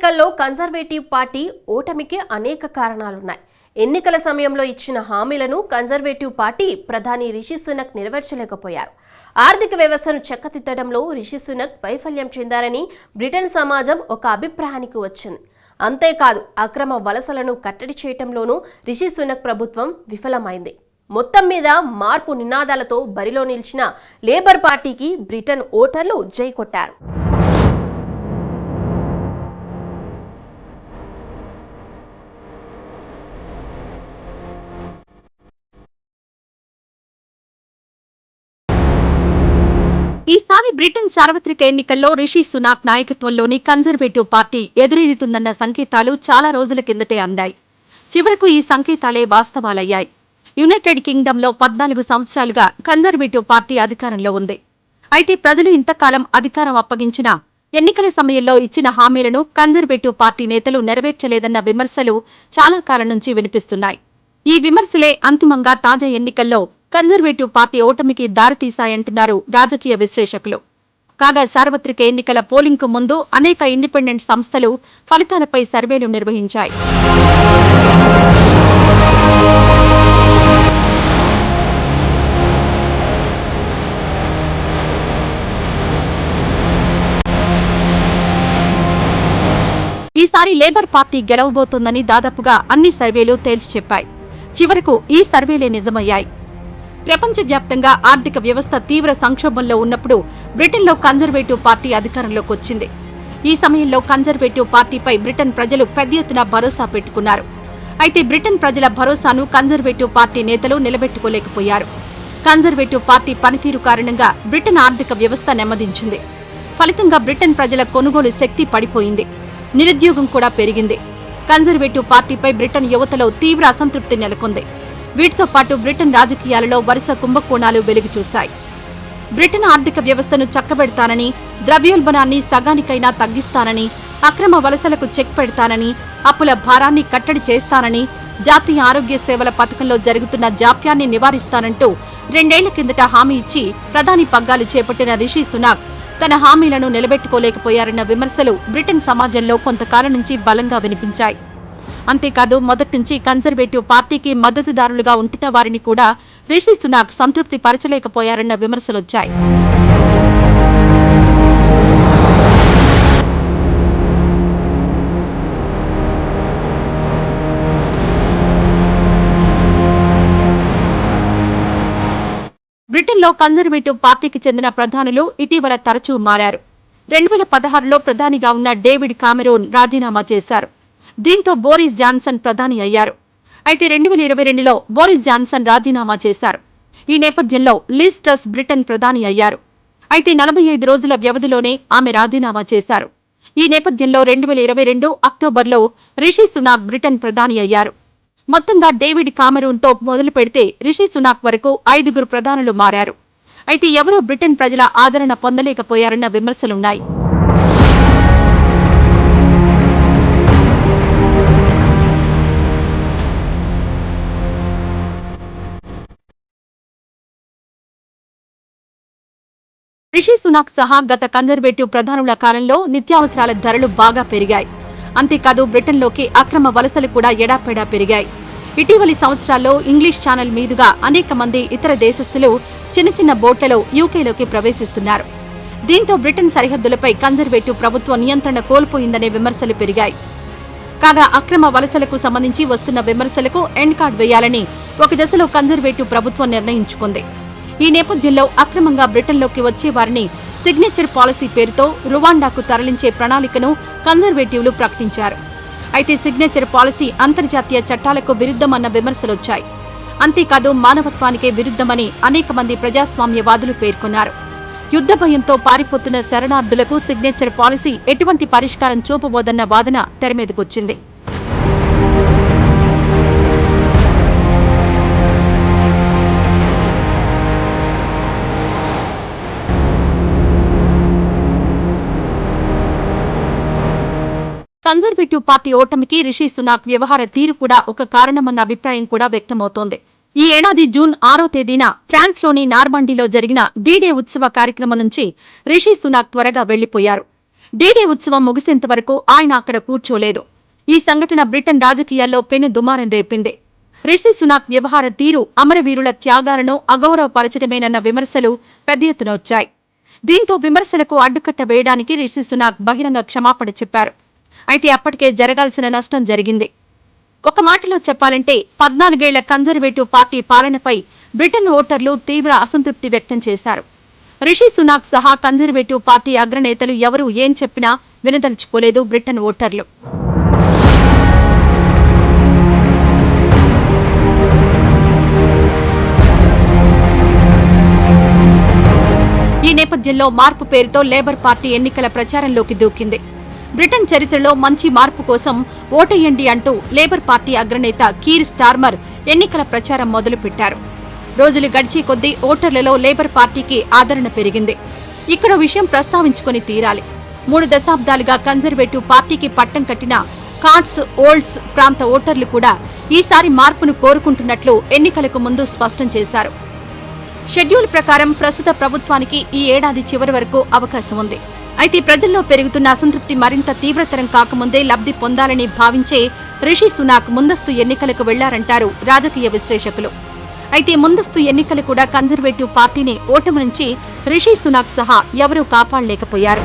ఎన్నికల్లో conservative party ఓటమికి అనేక కారణాలున్నాయి. ఎన్నికల సమయంలో ఇచ్చిన హామీలను కన్జర్వేటివ్ పార్టీ ప్రధాని రిషి సునక్ నెరవేర్చలేకపోయారు. ఆర్థిక వ్యవస్థను చెక్కతిద్దడంలో రిషి సునక్ వైఫల్యం చెందారని బ్రిటన్ సమాజం ఒక అభిప్రాయానికి వచ్చింది. అంతేకాదు అక్రమ వలసలను కట్టడి చేయటంలోనూ రిషి సునక్ ప్రభుత్వం విఫలమైంది. మొత్తం మీద మార్పు నినాదాలతో బరిలో నిలిచిన లేబర్ పార్టీకి బ్రిటన్ ఓటర్లు జై కొట్టారు ఈసారి బ్రిటన్ సార్వత్రిక ఎన్నికల్లో రిషి సునాక్ నాయకత్వంలోని కన్జర్వేటివ్ పార్టీ ఎదురీదుతుందన్న సంకేతాలు చాలా రోజుల కిందటే అందాయి. చివరకు ఈ సంకేతాలే వాస్తవాలయ్యాయి. యునైటెడ్ కింగ్డమ్లో పద్నాలుగు సంవత్సరాలుగా కన్జర్వేటివ్ పార్టీ అధికారంలో ఉంది. అయితే ప్రజలు ఇంతకాలం అధికారం అప్పగించినా ఎన్నికల సమయంలో ఇచ్చిన హామీలను కన్జర్వేటివ్ పార్టీ నేతలు నెరవేర్చలేదన్న విమర్శలు చాలా కాలం నుంచి వినిపిస్తున్నాయి. ఈ విమర్శలే అంతిమంగా తాజా ఎన్నికల్లో కన్జర్వేటివ్ పార్టీ ఓటమికి దారితీశాయంటున్నారు రాజకీయ విశ్లేషకులు. కాగా సార్వత్రిక ఎన్నికల పోలింగ్కు ముందు అనేక ఇండిపెండెంట్ సంస్థలు ఫలితాలపై సర్వేలు నిర్వహించాయి. ఈసారి లేబర్ పార్టీ గెలవబోతోందని దాదాపుగా అన్ని సర్వేలు తేల్చి చెప్పాయి. చివరకు ఈ సర్వేలే నిజమయ్యాయి. ప్రపంచవ్యాప్తంగా ఆర్థిక వ్యవస్థ తీవ్ర సంక్షోభంలో ఉన్నప్పుడు బ్రిటన్లో కన్జర్వేటివ్ పార్టీ అధికారంలోకి వచ్చింది. ఈ సమయంలో కన్జర్వేటివ్ పార్టీపై బ్రిటన్ ప్రజలు పెద్ద ఎత్తున భరోసా పెట్టుకున్నారు. అయితే బ్రిటన్ ప్రజల భరోసాను కన్జర్వేటివ్ పార్టీ నేతలు నిలబెట్టుకోలేకపోయారు. కన్జర్వేటివ్ పార్టీ పనితీరు కారణంగా బ్రిటన్ ఆర్థిక వ్యవస్థ నెమ్మదించింది. ఫలితంగా బ్రిటన్ ప్రజల కొనుగోలు శక్తి పడిపోయింది. నిరుద్యోగం కూడా పెరిగింది. కన్జర్వేటివ్ పార్టీపై బ్రిటన్ యువతలో తీవ్ర అసంతృప్తి నెలకొంది. వీటితో పాటు బ్రిటన్ రాజకీయాలలో వరుస కుంభకోణాలు వెలుగు చూశాయి. బ్రిటన్ ఆర్థిక వ్యవస్థను చక్కబెడతానని ద్రవ్యోల్బణాన్ని సగానికైనా తగ్గిస్తానని అక్రమ వలసలకు చెక్ పెడతానని అప్పుల భారాన్ని కట్టడి చేస్తానని జాతీయ ఆరోగ్య సేవల పథకంలో జరుగుతున్న జాప్యాన్ని నివారిస్తానంటూ రెండేళ్ళ కిందట హామీ ఇచ్చి ప్రధాని పగ్గాలు చేపట్టిన రిషి సునాక్ తన హామీలను నిలబెట్టుకోలేకపోయారన్న విమర్శలు బ్రిటన్ సమాజంలో కొంతకాలం నుంచి బలంగా వినిపించాయి. అంతేకాదు మొదటి నుంచి కన్జర్వేటివ్ పార్టీకి మద్దతుదారులుగా ఉంటున్న వారిని కూడా రిషి సునాక్ సంతృప్తి పరచలేకపోయారన్న విమర్శలొచ్చాయి. బ్రిటన్లో కన్జర్వేటివ్ పార్టీకి చెందిన ప్రధానులు ఇటీవల తరచూ మారారు. రెండు వేల పదహారులో ప్రధానిగా ఉన్న డేవిడ్ కామెరూన్ రాజీనామా చేశారు. దీంతో బోరిస్ జాన్సన్ ప్రధాని అయ్యారు. అయితే రెండు వేల ఇరవై రెండులో బోరిస్ జాన్సన్ రాజీనామా చేశారు. ఈ నేపథ్యంలో లీస్ ట్రస్ బ్రిటన్ ప్రధాని అయ్యారు. అయితే నలభై ఐదు రోజుల వ్యవధిలోనే ఆమె రాజీనామా చేశారు. ఈ నేపథ్యంలో రెండు వేల ఇరవై రెండు అక్టోబర్లో రిషి సునాక్ బ్రిటన్ ప్రధాని అయ్యారు. మొత్తంగా డేవిడ్ కామెరూన్తో మొదలు పెడితే రిషి సునాక్ వరకు ఐదుగురు ప్రధానులు మారారు. అయితే ఎవరూ బ్రిటన్ ప్రజల ఆదరణ పొందలేకపోయారన్న విమర్శలున్నాయి. రిషి సునాక్ సహా గత కన్జర్వేటివ్ ప్రధానుల కాలంలో నిత్యావసరాల ధరలు బాగా పెరిగాయి. అంతేకాదు బ్రిటన్లోకి అక్రమ వలసలు కూడా ఎడాపెడా పెరిగాయి. ఇటీవలి సంవత్సరాల్లో ఇంగ్లీష్ ఛానల్ మీదుగా అనేక మంది ఇతర దేశస్థులు చిన్న చిన్న బోట్లలో యూకేలోకి ప్రవేశిస్తున్నారు. దీంతో బ్రిటన్ సరిహద్దులపై కన్జర్వేటివ్ ప్రభుత్వం నియంత్రణ కోల్పోయిందనే విమర్శలు పెరిగాయి. కాగా అక్రమ వలసలకు సంబంధించి వస్తున్న విమర్శలకు ఎండ్ కార్డ్ వేయాలని ఒక దశలో కన్జర్వేటివ్ ప్రభుత్వం నిర్ణయించుకుంది. ఈ నేపథ్యంలో అక్రమంగా బ్రిటన్లోకి వచ్చే వారిని సిగ్నేచర్ పాలసీ పేరుతో రువాండాకు తరలించే ప్రణాళికను కన్జర్వేటివ్లు ప్రకటించారు. అయితే సిగ్నేచర్ పాలసీ అంతర్జాతీయ చట్టాలకు విరుద్ధమన్న విమర్శలొచ్చాయి. అంతేకాదు మానవత్వానికే విరుద్ధమని అనేక మంది ప్రజాస్వామ్యవాదులు పేర్కొన్నారు. యుద్ధ భయంతో పారిపోతున్న శరణార్థులకు సిగ్నేచర్ పాలసీ ఎటువంటి పరిష్కారం చూపబోదన్న వాదన తెరమీదకొచ్చింది. కన్జర్వేటివ్ పార్టీ ఓటమికి రిషి సునాక్ వ్యవహార తీరు కూడా ఒక కారణమన్న అభిప్రాయం కూడా వ్యక్తమవుతోంది. ఈ ఏడాది జూన్ ఆరో తేదీన ఫ్రాన్స్లోని నార్మండీలో జరిగిన డీడే ఉత్సవ కార్యక్రమం నుంచి రిషి సునాక్ త్వరగా వెళ్ళిపోయారు డీడే ఉత్సవం ముగిసేంత వరకు ఆయన అక్కడ కూర్చోలేదు. ఈ సంఘటన బ్రిటన్ రాజకీయాల్లో పెను దుమారం రేపింది. రిషి సునాక్ వ్యవహార తీరు అమరవీరుల త్యాగాలను అగౌరవపరచడమేనన్న విమర్శలు పెద్ద ఎత్తున వచ్చాయి. దీంతో విమర్శలకు అడ్డుకట్ట వేయడానికి రిషి సునాక్ బహిరంగ క్షమాపణ చెప్పారు. అయితే అప్పటికే జరగాల్సిన నష్టం జరిగింది. ఒక మాటలో చెప్పాలంటే పద్నాలుగేళ్ళ కన్జర్వేటివ్ పార్టీ పాలనపై బ్రిటన్ ఓటర్లు తీవ్ర అసంతృప్తి వ్యక్తం చేశారు. రిషి సునాక్ సహా కన్జర్వేటివ్ పార్టీ అగ్రనేతలు ఎవరూ ఏం చెప్పినా వినదలుచుకోలేదు బ్రిటన్ ఓటర్లు. ఈ నేపథ్యంలో మార్పు పేరుతో లేబర్ పార్టీ ఎన్నికల ప్రచారంలోకి దూకింది. బ్రిటన్ చరిత్రలో మంచి మార్పు కోసం ఓటేయండి అంటూ లేబర్ పార్టీ అగ్రనేత కీర్ స్టార్మర్ ఎన్నికల ప్రచారం మొదలుపెట్టారు. రోజులు గడిచే కొద్దీ ఓటర్లలో లేబర్ పార్టీకి ఆదరణ పెరిగింది. ఇక్కడ విషయం ప్రస్తావించుకొని తీరాలి. మూడు దశాబ్దాలుగా కన్జర్వేటివ్ పార్టీకి పట్టం కట్టిన కాట్స్ ఓల్డ్స్ ప్రాంత ఓటర్లు కూడా ఈసారి మార్పును కోరుకుంటున్నట్లు ఎన్నికలకు ముందు స్పష్టం చేశారు. షెడ్యూల్ ప్రకారం ప్రస్తుత ప్రభుత్వానికి ఈ ఏడాది చివరి వరకు అవకాశం ఉంది. అయితే ప్రజల్లో పెరుగుతున్న అసంతృప్తి మరింత తీవ్రతరం కాకముందే లబ్ధి పొందాలని భావించే రిషి సునాక్ ముందస్తు ఎన్నికలకు వెళ్ళారంటారు రాజకీయ విశ్లేషకులు. అయితే ముందస్తు ఎన్నికలు కూడా కన్జర్వేటివ్ పార్టీని ఓటమి నుంచి రిషి సునాక్ సహా ఎవరూ కాపాడలేకపోయారు.